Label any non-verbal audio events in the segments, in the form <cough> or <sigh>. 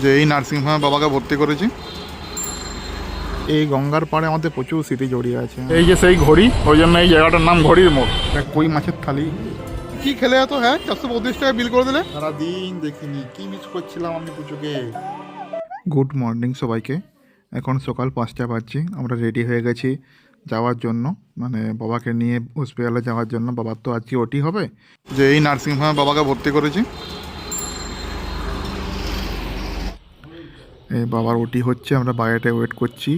যে এই নার্সিংহোমে বাবাকে ভর্তি করেছি। এই গঙ্গার পাড়ে আমাদের প্রচুর স্মৃতি জড়িয়ে আছে। এই যে সেই ঘড়ি ওই জন্য এই জায়গাটার নাম ঘড়ির মোড়। কই মাছের থালি। কি খেলে এত হ্যাঁ? চারশো পঁয়ত্রিশ টাকা বিল করে দিলে? সারাদিন দেখিনি কি মিস করছিলাম আমি পুজোকে গুড মর্নিং সবাইকে। এখন সকাল পাঁচটা বাজছি আমরা রেডি হয়ে গেছি যাওয়ার জন্য। মানে বাবাকে নিয়ে হসপিটালে যাওয়ার জন্য। বাবার তো আজকে ওটি হবে। যে এই নার্সিংহোমে বাবাকে ভর্তি করেছি। বাবার ওটি হচ্ছে, আমরা বাইরেটায় ওয়েট করছি।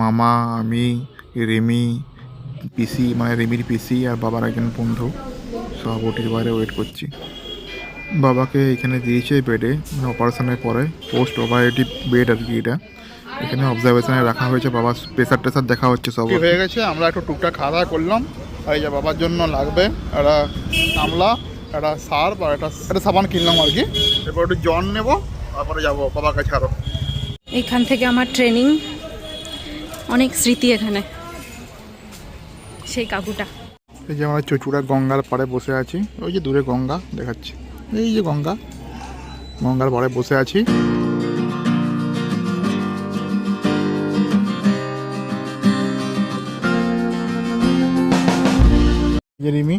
মামা, আমি, রেমি, পিসি মানে রেমির পিসি আর বাবার একজন বন্ধু, সব ওটির বাইরে ওয়েট করছি। বাবাকে এখানে দিয়েছে বেডে মানে অপারেশনের পরে পোস্ট অপারেটিভ বেড আর কি এটা। এখানে অবজারভেশনে রাখা হয়েছে, বাবার প্রেসার টেসার দেখা হচ্ছে সব হয়ে গেছে, আমরা একটু টুকটাক খাওয়া দাওয়া করলাম। আর এই যে বাবার জন্য লাগবে, একটা আমলা একটা সার্ফ আর একটা একটা সাবান কিনলাম আর কি। এরপর একটু জল নেব তারপরে যাব বাবার কাছে আরও। এখান থেকে আমার ট্রেনিং অনেক স্মৃতি এখানে। সেই কাকুটা। এই যে আমরা চচুড়া গঙ্গার পাড়ে বসে আছি ওই যে দূরে গঙ্গা দেখাচ্ছি। এই যে গঙ্গা গঙ্গার পাড়ে বসে আছি। যে রিমি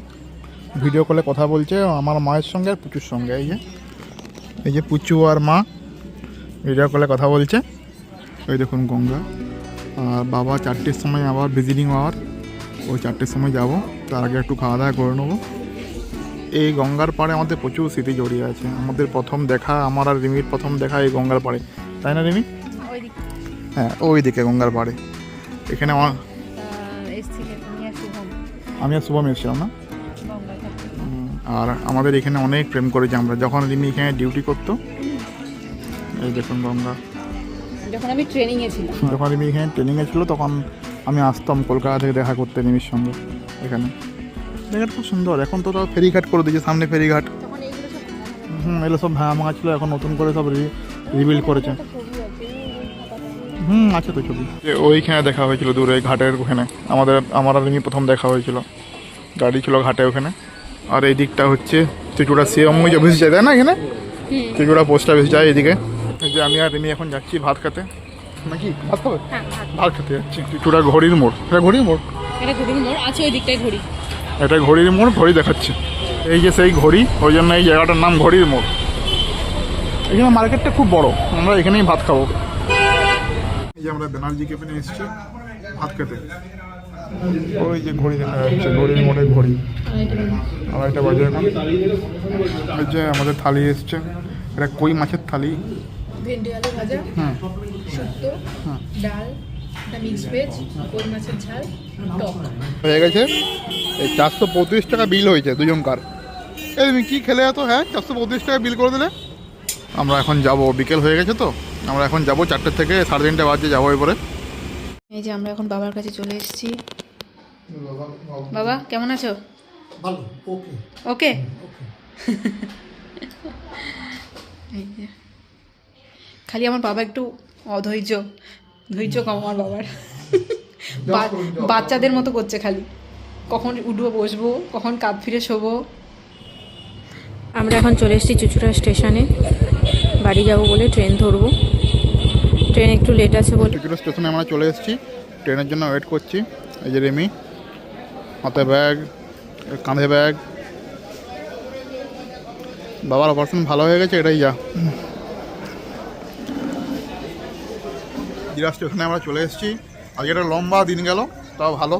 ভিডিও কলে কথা বলছে আমার মায়ের সঙ্গে আর পুচুর সঙ্গে এই যে। এই যে পুচু আর মা ভিডিও কলে কথা বলছে। ওই দেখুন গঙ্গা। আর বাবা চারটের সময় আবার ভিজিটিং আওয়ার ওই চারটের সময় যাব। তার আগে একটু খাওয়া দাওয়া করে নেব। এই গঙ্গার পাড়ে আমাদের প্রচুর স্মৃতি জড়িয়ে আছে। আমাদের প্রথম দেখা আমার আর রিমির প্রথম দেখা এই গঙ্গার পাড়ে। তাই না রিমি? হ্যাঁ ওই দিকে গঙ্গার পাড়ে। এখানে আমার আমি আর শুভম। এসেছিলাম না? আর আমাদের এখানে অনেক প্রেম করেছি আমরা যখন রিমি এখানে ডিউটি করতো এই দেখুন গঙ্গা যখন আমি ট্রেনিংয়ে ছিলাম। যখন রিমি এখানে ট্রেনিংয়ে ছিল তখন আমি আসতাম কলকাতা থেকে দেখা করতে রিমির সঙ্গে এখানে। জায়গাটা খুব সুন্দর এখন তো তাও ফেরিঘাট করে দিয়েছে সামনে ফেরিঘাট। তখন এইগুলো সব হুম এগুলো সব ভাঙা ভাঙা ছিল এখন নতুন করে সব রিবিল্ড করেছে। হুম আছে তো ছবি। ওইখানে দেখা হয়েছিল দূরে ঘাটের ওখানে। আমাদের আমার আর রিমি প্রথম দেখা হয়েছিল। গাড়ি ছিল ঘাটে ওখানে। আর এই দিকটা হচ্ছে চুচুড়া সিএম যে বেশি যায় তাই না এখানে? চুচুড়া পোস্টটা বেশি যায় এদিকে। যে আমি আর রিমি এখন যাচ্ছি ভাত খেতে। নাকি? ভাত খাবে? হ্যাঁ ভাত। ভাত খেতে যাচ্ছি। চুচুড়া ঘড়ির মোড়। এটা ঘড়ির মোড়? এটা ঘড়ির মোড় আছে ওই দিকটায় ঘড়ি। এটা ঘড়ির মোড় ঘড়ি দেখাচ্ছে। এই যে সেই ঘড়ি ওই জন্য এই জায়গাটার নাম ঘড়ির মোড়। এখানে মার্কেটটা খুব বড়। আমরা এখানেই ভাত খাব। এই যে আমরা ব্যানার্জি ক্যাফেনে এসেছি ভাত খেতে। ওই যে ঘড়ি দেখা যাচ্ছে ঘড়ির মোড়ে ঘড়ি। আড়াইটা বাজে এখন ওই যে আমাদের থালি এসছে। এটা কই মাছের থালি? ভেন্ডি আলু ভাজা হুম। শুক্তো ডাল একটা হয়ে গেছে? এই চারশো পঁয়ত্রিশ টাকা বিল হয়েছে দুজনকার। এই তুমি কী খেলে এত? হ্যাঁ চারশো পঁয়ত্রিশ টাকা বিল করে দিলে। আমরা এখন যাব বিকেল হয়ে গেছে তো। আমরা এখন যাব চারটের থেকে সাড়ে তিনটে বাজে যাব এরপরে। এই যে আমরা এখন বাবার কাছে চলে এসেছি। বাবা কেমন আছো? ভালো ওকে ওকে <laughs> এই যে। খালি আমার বাবা একটু অধৈর্য ধৈর্য কম আমার বাবার। <laughs> বা- বাচ্চাদের মতো করছে খালি। কখন উঠবো বসবো কখন কাপ ফিরে শোবো। আমরা এখন চলে এসেছি চুচুড়া স্টেশনে। বাড়ি যাব বলে ট্রেন ধরবো। ট্রেন একটু লেট আছে বলে। চুচুড়ো স্টেশনে আমরা চলে এসেছি। ট্রেনের জন্য ওয়েট করছি। এই যে রেমি হাতে ব্যাগ কাঁধে ব্যাগ। বাবার অপারেশন ভালো হয়ে গেছে এটাই যা। জিরা স্টেশনে আমরা চলে এসেছি। আজকে একটা লম্বা দিন গেল তাও ভালো।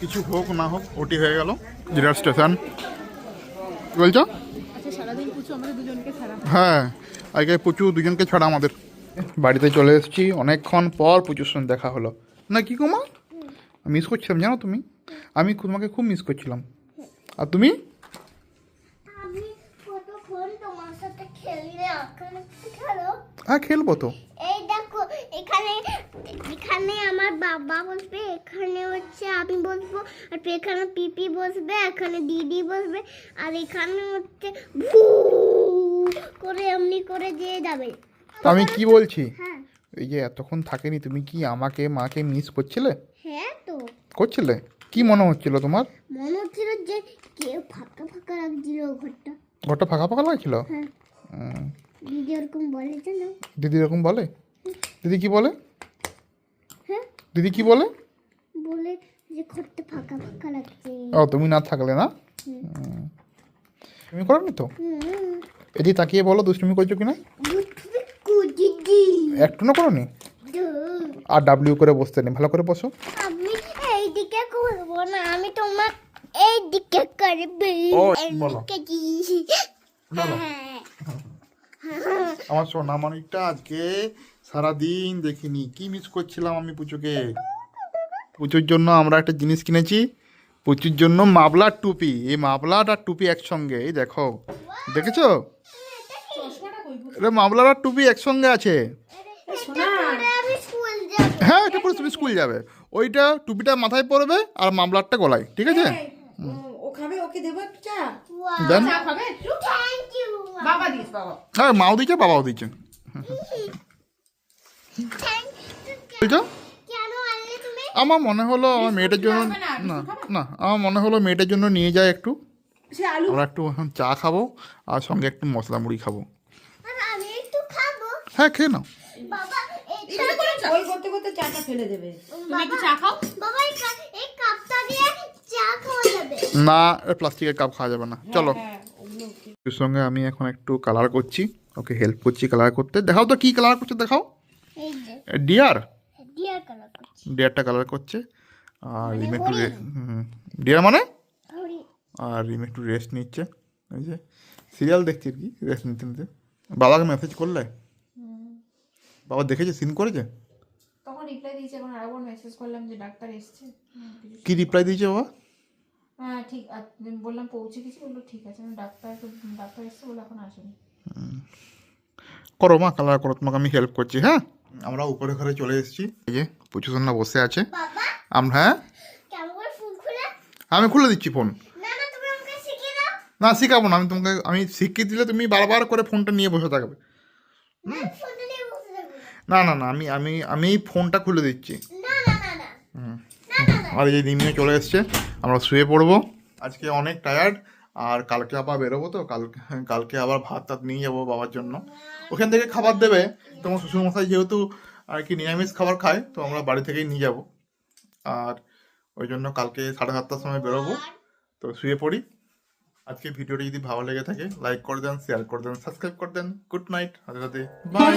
কিছু হোক না হোক ওটি হয়ে গেল জিরা স্টেশন। বলছো? হ্যাঁ আজকে প্রচুর দুজনকে ছাড়া আমাদের। বাড়িতে চলে এসেছি অনেকক্ষণ পর প্রচুর সঙ্গে দেখা হলো। না কি কুমা মিস করছিলাম জানো তুমি? আমি তোমাকে খুব মিস করছিলাম। আর তুমি? হ্যাঁ খেলব তো। এই দেখো এখানে এখানে আমার বাবা বসবে এখানে হচ্ছে আমি বসবো আর এখানে পিপি বসবে এখানে দিদি বসবে আর এখানে হচ্ছে ভু করে এমনি করে দিয়ে যাবে। তো আমি কি বলছি? হ্যাঁ। এই যে এতক্ষণ থাকেনি তুমি কি আমাকে মাকে মিস করছিলে? হ্যাঁ তো। করছিলে? কি মনে হচ্ছিল তোমার? মনে হচ্ছিল যে কেউ ফাঁকা ফাঁকা লাগছিল ঘরটা। ঘরটা ফাঁকা ফাঁকা লাগছিল? হ্যাঁ। দিদি ওরকম বলে জানো? দিদি এরকম বলে? দিদি কি বলে? হ্যাঁ। দিদি কি বলে? বলে যে ঘরটা ফাঁকা ফাঁকা লাগছে। ও তুমি না থাকলে না। তুমি করনি তো? এদিকে তাকিয়ে বলো দুষ্টুমি করছ কিনা? একটু না করনি? দু। আর ডাব্লিউ করে বসতে নেই ভালো করে বসো। আমি এইদিকে করব না আমি তোমার এইদিকে করবে হ্যাঁ। আমার সোনা মানিকটা আজকে সারাদিন দেখিনি। কি মিস করছিলাম আমি পুজোকে পুজোর জন্য আমরা একটা জিনিস কিনেছি। পুজোর জন্য মাবলার টুপি। এই মাবলার আর টুপি একসঙ্গে এই দেখো। দেখেছ? এটা মাবলার আর টুপি একসঙ্গে আছে। হ্যাঁ এটা পরে তুমি স্কুল যাবে। ওইটা টুপিটা মাথায় পরবে আর মামলারটা গলায়। ঠিক আছে? ও খাবে? ওকে দেবো একটু চা? দেন। চা খাবে? একটু? থ্যাংক ইউ বাবা দিস বাবা। হ্যাঁ মাও দিচ্ছে বাবাও তুমি? আমার মনে হলো আমার মেয়েটার জন্য না, না আমার মনে হলো মেয়েটার জন্য নিয়ে যায় একটু। সে আলু আমরা একটু এখন চা খাব আর সঙ্গে একটু মশলা মুড়ি খাব। আর আমি একটু খাব। হ্যাঁ খেয়ে নাও। বাবা করতে করতে চাটা ফেলে দেবে। তুমি একটু চা খাও। বাবা এই কা- এই কাপটা দিয়ে চা খাওয়া যাবে না প্লাস্টিকের কাপ খাওয়া যাবে না। চলো। হ্যাঁ ওর সঙ্গে আমি এখন একটু কালার করছি। ওকে হেল্প করছি কালার করতে। দেখাও তো কি কালার করছে দেখাও। ডিয়ার ডিয়ার কালার করছি। ডিয়ারটা কালার করছে। আর রিম একটু ডিয়ার মানে? আর রিম একটু রেস্ট নিচ্ছে। ওই যে সিরিয়াল দেখছি আর কি? রেস্ট নিতে নিতে বাবাকে মেসেজ করলে? বাবা দেখেছে সিন করেছে? তখন রিপ্লাই দিয়েছে এখন আরেকবার মেসেজ করলাম যে ডাক্তার এসছে। কি রিপ্লাই দিয়েছে বাবা? হ্যাঁ ঠিক বললাম পৌঁছে গেছি বলল ঠিক আছে আমি ডাক্তার ডাক্তার এসছে বলে এখন আসেনি। করো মা কালার করো তোমাকে আমি হেল্প করছি হ্যাঁ? আমরা উপরে ঘরে চলে এসেছি। এই যে পুচু সোনা বসে আছে। বাবা আমরা হ্যাঁ? কেমন করে ফুল খুলে? আমি খুলে দিচ্ছি ফোন না না তুমি আমাকে শিখিয়ে দাও। না শিখাবো না আমি তোমাকে আমি শিখিয়ে দিলে তুমি বারবার করে ফোনটা নিয়ে বসে থাকবে। নিয়ে না না না আমি আমি আমি ফোনটা খুলে দিচ্ছি। আর এই যে নিমিয়ে চলে এসছে। আমরা শুয়ে পড়ব। আজকে অনেক টায়ার্ড আর কালকে আবার বেরোবো তো কালকে কালকে আবার ভাত টাত নিয়ে যাব বাবার জন্য। ওখান থেকে খাবার দেবে তোমার শ্বশুরমশাই যেহেতু আর কি নিরামিষ খাবার খায় তো আমরা বাড়ি থেকেই নিয়ে যাব। আর ওই জন্য কালকে সাড়ে সাতটার সময় বেরোবো তো শুয়ে পড়ি। আজকে ভিডিওটি যদি ভালো লেগে থাকে লাইক করে দেন শেয়ার করে দেন সাবস্ক্রাইব করে দেন। Good night Radhe Radhe bye